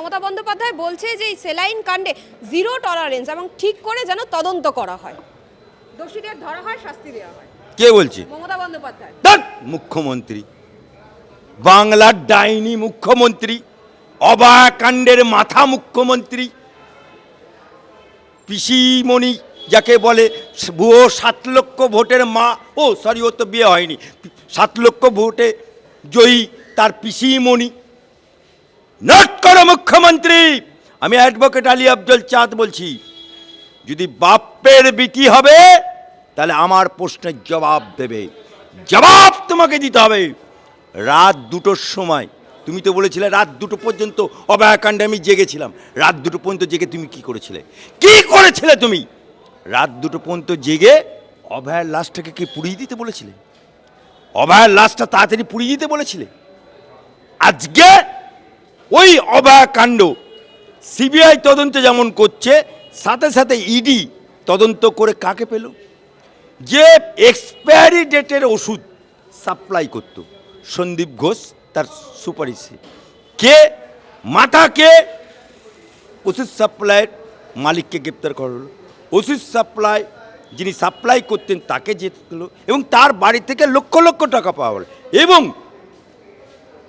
মমতা বন্দ্যোপাধ্যায় বলছে যে এই সেলাইন কাণ্ডে জিরো টলারেন্স এবং ঠিক করে যেন তদন্ত করা হয়। দোষীদের ধরা হয় শাস্তি দেওয়া হয়। কে বলছে? মমতা বন্দ্যোপাধ্যায়। মুখ্যমন্ত্রী। বাংলার ডাইনি মুখ্যমন্ত্রী অবাকাণ্ডের মাথা মুখ্যমন্ত্রী। পিসিমণি যাকে বলে ভুয়ো সাত লক্ষ ভোটের মা। ও সরি ও তো বিয়ে হয়নি। সাত লক্ষ ভোটে জয়ী তার পিসিমণি। নট মুখ্যমন্ত্রী, আমি অ্যাডভোকেট আলী আফজল চাঁদ বলছি, যদি বাপের বিটি হবে, তাহলে আমার প্রশ্নের জবাব দেবে। জবাব তোমাকে দিতে হবে। রাত দুটোর সময়, তুমি তো বলেছিলে রাত দুটো পর্যন্ত অভয়াকাণ্ডে আমি জেগেছিলাম। রাত দুটো পর্যন্ত জেগে তুমি কি করেছিলে? কি করেছিলে তুমি? রাত দুটো পর্যন্ত জেগে অভয়ার লাশটাকে কি পুড়িয়ে দিতে বলেছিলে? অভয়ার লাশটা তাড়াতাড়ি পুড়িয়ে দিতে বলেছিলে? আজকে ওই অভয়াকাণ্ড সিবিআই তদন্ত যেমন করছে, সাথে সাথে ইডি তদন্ত করে কাকে পেল? যে এক্সপায়ারি ডেটের ওষুধ সাপ্লাই করত, সন্দীপ ঘোষ তার সুপারিশে। কে? মাথা কে? ওষুধ সাপ্লাইয়ের মালিককে গ্রেপ্তার করা হলো। ওষুধ সাপ্লাই যিনি সাপ্লাই করতেন তাকে যেতে এবং তার বাড়ি থেকে লক্ষ লক্ষ টাকা পাওয়া হলো এবং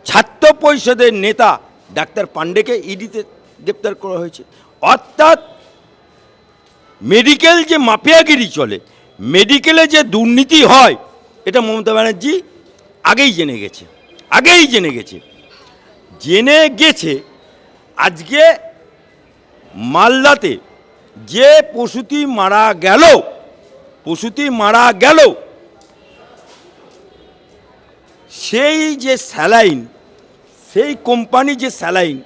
ছাত্র পরিষদের নেতা ডাক্তার পাণ্ডেকে ইডিতে গ্রেপ্তার করা হয়েছে। অর্থাৎ মেডিকেল যে মাফিয়াগিরি চলে, মেডিকেলে যে দুর্নীতি হয়, এটা মমতা ব্যানার্জি আগেই জেনে গেছে, আগেই জেনে গেছে। জেনে গেছে, আজকে মালদাতে যে পশুটি মারা গেল পশুটি মারা গেল, সেই যে স্যালাইন সেই কোম্পানি যে স্যালাইন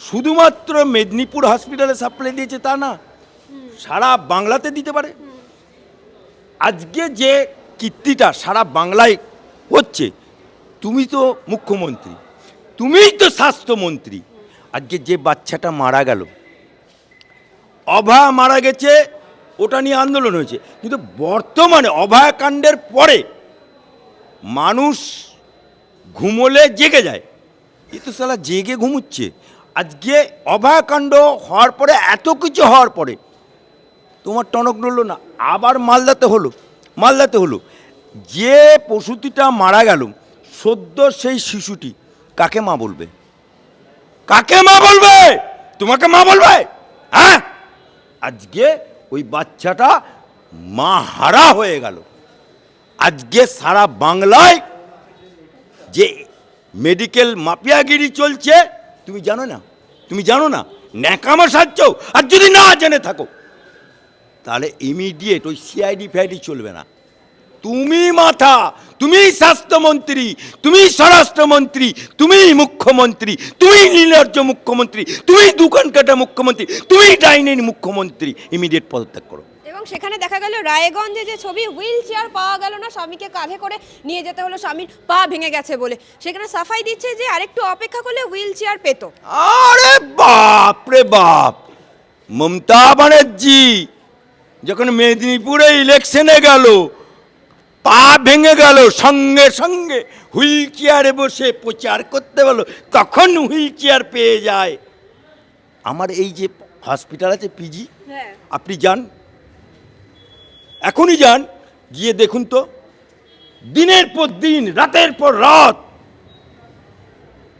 শুধুমাত্র মেদিনীপুর হসপিটালে সাপ্লাই দিয়েছে তা না, সারা বাংলাতে দিতে পারে। আজকে যে কীর্তিটা সারা বাংলায় হচ্ছে, তুমি তো মুখ্যমন্ত্রী, তুমিই তো স্বাস্থ্যমন্ত্রী, আজকে যে বাচ্চাটা মারা গেল অভয়া মারা গেছে, ওটা নিয়ে আন্দোলন হয়েছে, কিন্তু বর্তমানে অভয়াকাণ্ডের পরে মানুষ ঘুমোলে জেগে যায়। এ তো সালা জেগে ঘুমুচ্ছে। আজকে অভয়াকাণ্ড হওয়ার পরে এত কিছু হওয়ার পরে তোমার টনক নড়লো না, আবার মালদাতে হলো মালদাতে হলো। যে পশুটিটা মারা গেল, সদ্য সেই শিশুটি কাকে মা বলবে? কাকে মা বলবে? তোমাকে মা বলবে? হ্যাঁ? আজকে ওই বাচ্চাটা মা হারা হয়ে গেল। আজকে সারা বাংলায় যে মেডিকেল মাফিয়াগিরি চলছে। তুমি জানো না? তুমি জানো না? ন্যাকামা সাজছ? আর যদি না জেনে থাকো, তাহলে ইমিডিয়েট ওই সিআইডি ফাইডি চলবে না। তুমি মাথা, তুমি স্বাস্থ্যমন্ত্রী, তুমি স্বরাষ্ট্রমন্ত্রী, তুমি মুখ্যমন্ত্রী, তুমি নীলর্জ মুখ্যমন্ত্রী, তুমি দোকান কাটা মুখ্যমন্ত্রী, তুমি ডাইনের মুখ্যমন্ত্রী ইমিডিয়েট পদত্যাগ করো। এবং সেখানে দেখা গেল রায়গঞ্জে যে ছবি হুইল চেয়ার পাওয়া গেল না স্বামীকে কাঁধে করে নিয়ে যেতে হলো স্বামীর পা ভেঙে গেছে বলে। সেখানে সাফাই দিচ্ছে যে আরেকটু অপেক্ষা করলে হুইল চেয়ার পেতো। আরে বাপ রে বাপ! মমতা ব্যানার্জি যখন মেদিনীপুরে ইলেকশনে গেল পা ভেঙে গেল সঙ্গে সঙ্গে হুইল চেয়ারে বসে প্রচার করতে বলো তখন হুইল চেয়ার পেয়ে যায়। আমার এই যে হসপিটাল আছে পিজি হ্যাঁ। আপনি যান। এখনই যান গিয়ে দেখুন তো। দিনের পর দিন রাতের পর রাত।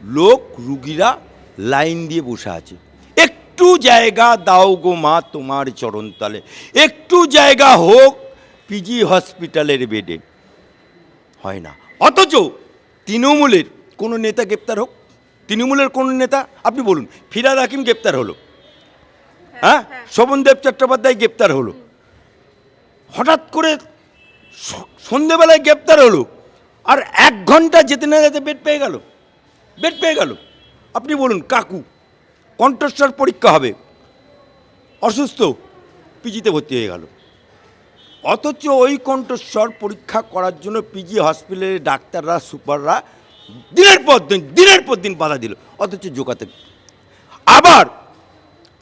লোক রুগীরা লাইন দিয়ে বসে আছে। একটু জায়গা দাও গো মা তোমার চরণতলে। একটু জায়গা হোক পিজি হসপিটালের বেডে। হয় না। অথচ তৃণমূলের কোনো নেতা গ্রেপ্তার হোক। তৃণমূলের কোনো নেতা আপনি বলুন ফিরাদ হাকিম গ্রেপ্তার হলো। হ্যাঁ শোভনদেব চট্টোপাধ্যায় গ্রেপ্তার হলো। হঠাৎ করে সন্ধেবেলায় গ্রেপ্তার হলো আর এক ঘণ্টা যেতে না যেতে বেড পেয়ে গেল। বেড পেয়ে গেল। আপনি বলুন কাকু কণ্ঠস্বর পরীক্ষা হবে। অসুস্থ পিজিতে ভর্তি হয়ে গেল। অথচ ওই কণ্ঠস্বর পরীক্ষা করার জন্য পিজি হসপিটালের ডাক্তাররা সুপাররা দিনের পর দিন দিনের পর দিন বাধা দিল অথচ জোকাতে আবার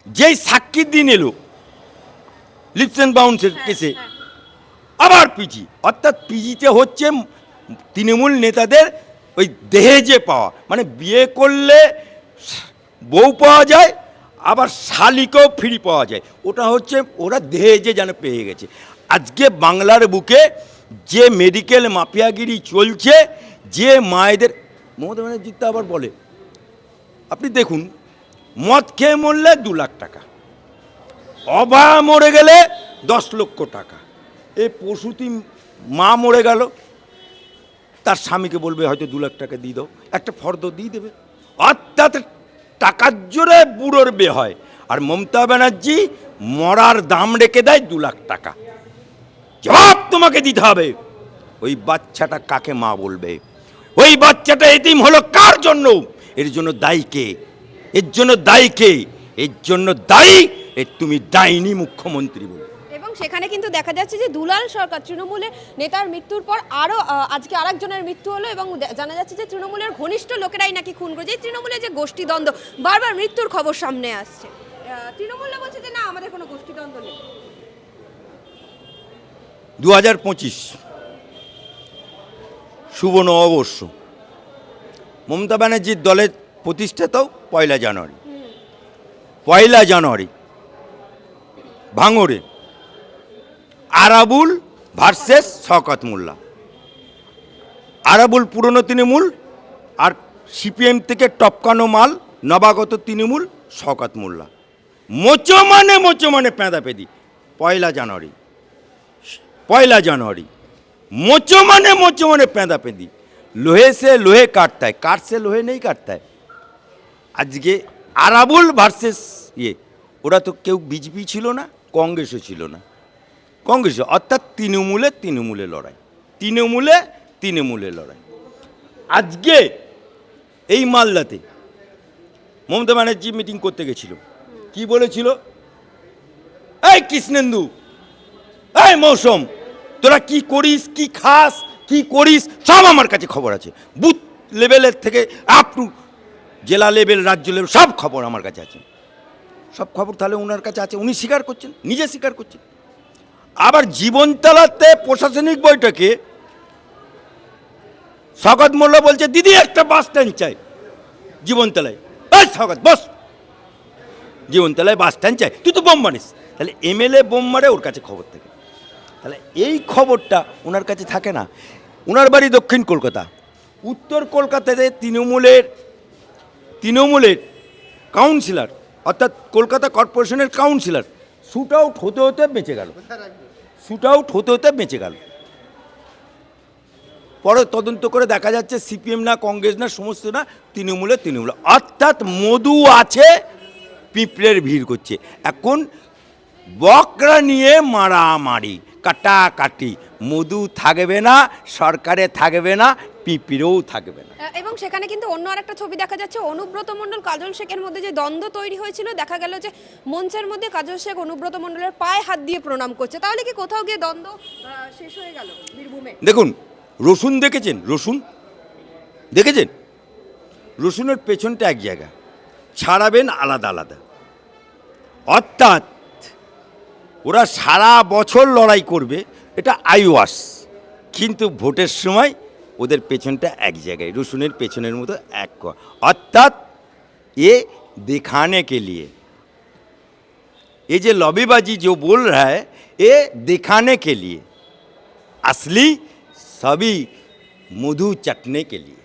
যেই সাক্ষী দিন এলো লিপস অ্যান্ড বাউন্সের কেসে আবার পিজি অর্থাৎ পিজিতে হচ্ছে তৃণমূল নেতাদের ওই দেহে যে পাওয়া। মানে বিয়ে করলে বউ পাওয়া যায়, আবার শালিকেও ফ্রি পাওয়া যায়। ওটা হচ্ছে ওরা দেহেজে যেন পেয়ে গেছে। আজকে বাংলার বুকে যে মেডিকেল মাফিয়াগিরি চলছে, যে মায়েদের মমতা ব্যানার্জি তো আবার বলে, আপনি দেখুন, মদ খেয়ে মরলে দু লাখ টাকা অবায়া মরে গেলে দশ লক্ষ টাকা। এই পশুতি মা মরে গেল। তার স্বামীকে বলবে, হয়তো দু লাখ টাকা দিয়ে দাও। একটা ফর্দ দিয়ে দেবে। অর্থাৎ টাকার জোরে বুড়োর বে হয়। আর মমতা ব্যানার্জি মরার দাম রেখে দেয় দু লাখ টাকা। জবাব তোমাকে দিতে হবে। ওই বাচ্চাটা কাকে মা বলবে? ওই বাচ্চাটা এতিম হলো কার জন্য? এর জন্য দায়ী কে? এর জন্য দায়ী কে? এর জন্য দায়ী এ তুমি দায়নি মুখ্যমন্ত্রী বলে। এবং সেখানে কিন্তু দেখা যাচ্ছে যে দুলাল সরকার তৃণমূলের নেতার মৃত্যুর পর আরও আজকে আরেকজনের মৃত্যু হলো এবং জানা যাচ্ছে যে তৃণমূলের ঘনিষ্ঠ লোকেরাই নাকি খুন করেছে। এই তৃণমূলের যে গোষ্ঠীদ্বন্দ্ব বারবার মৃত্যুর খবর সামনে আসছে। তৃণমূলরা বলছে যে না আমাদের কোনো গোষ্ঠীদ্বন্দ্ব নেই। দু হাজার পঁচিশ শুভ নববর্ষ। মমতা ব্যানার্জির দলের প্রতিষ্ঠাতাও পয়লা জানুয়ারি। পয়লা জানুয়ারি ভাঙড়ে। আরাবুল ভার্সেস শওকত মোল্লা। আরাবুল পুরনো তৃণমূল আর সিপিএম থেকে টপকানো মাল নবাগত তৃণমূল শওকত মোল্লা। মোচো মানে মোচো মানে পেঁদাপেদি পয়লা জানুয়ারি। পয়লা জানুয়ারি। মোচো মানে মোচো মানে পেঁদা পেঁদি। লোহে সে লোহে কাটতায় কাঠ সে লোহে নেই কাটতায়। আজকে আরাবুল ভার্সেস ইয়ে ওরা তো কেউ বিজেপি ছিল না, কংগ্রেসও ছিল না। কংগ্রেস অর্থাৎ তৃণমূলে তৃণমূলে লড়াই। তৃণমূলে তৃণমূলে লড়াই। আজকে এই মালদাতে মমতা ব্যানার্জি মিটিং করতে গেছিল। কি বলেছিল? এই কৃষ্ণেন্দু, এই মৌসুম, তোরা কি করিস, কি খাস, কি করিস, সব আমার কাছে খবর আছে। বুথ লেভেলের থেকে আপ টু জেলা লেভেল, রাজ্য লেভেল, সব খবর আমার কাছে আছে। সব খবর তাহলে ওনার কাছে আছে। উনি স্বীকার করছেন, নিজে স্বীকার করছেন। আবার জীবনতলাতে প্রশাসনিক বৈঠকে স্বাগত মোল্লা বলছে, দিদি, একটা বাস স্ট্যান্ড চাই। জীবনতলায়। এই স্বাগত, বস। জীবনতলায় বাস স্ট্যান্ড চাই। তুই তো বোম মারিস তাহলে এমএলএ বোম মারে ওর কাছে খবর থাকে। তাহলে এই খবরটা ওনার কাছে থাকে না। ওনার বাড়ি দক্ষিণ কলকাতা। উত্তর কলকাতাতে তৃণমূলের তৃণমূলের কাউন্সিলর, অর্থাৎ কলকাতা কর্পোরেশনের কাউন্সিলর শ্যুট আউট হতে হতে বেঁচে গেল। শ্যুট আউট হতে হতে বেঁচে গেল। পরে তদন্ত করে দেখা যাচ্ছে সিপিএম না, কংগ্রেস না, সমস্ত না, তৃণমূলে তৃণমূলে। অর্থাৎ মধু আছে, পিঁপড়ের ভিড় করছে। এখন বকরা নিয়ে মারামারি, কাটাকাটি। মধু থাকবে না সরকারে থাকবে না পিঁপড়েও থাকবে না। এবং সেখানে কিন্তু অন্য আরেকটা ছবি দেখা যাচ্ছে অনুব্রত মণ্ডল কাজল শেখের মধ্যে যে দ্বন্দ্ব তৈরি হয়েছিল দেখা গেল যে মঞ্চের মধ্যে কাজল শেখ অনুব্রত মণ্ডলের পায়ে হাত দিয়ে প্রণাম করছে। তাহলে কি কোথাও গিয়ে দ্বন্দ্ব শেষ হয়ে গেল বীরভূমে? দেখুন রসুন দেখেছেন? রসুন? দেখেছেন? রসুনের পেছনটা এক জায়গা ছাড়াবেন আলাদা আলাদা। অর্থাৎ ওরা সারা বছর লড়াই করবে এটা আইওয়াস কিন্তু ভোটের সময় ওদের পেছনটা এক জায়গায় রসুনের পেছনের মতো এক ক- অর্থাৎ এ दिखाने के लिए ये जो लॉबीबाजी जो बोल रहा है ये दिखाने के लिए असली सभी मधु चटने के लिए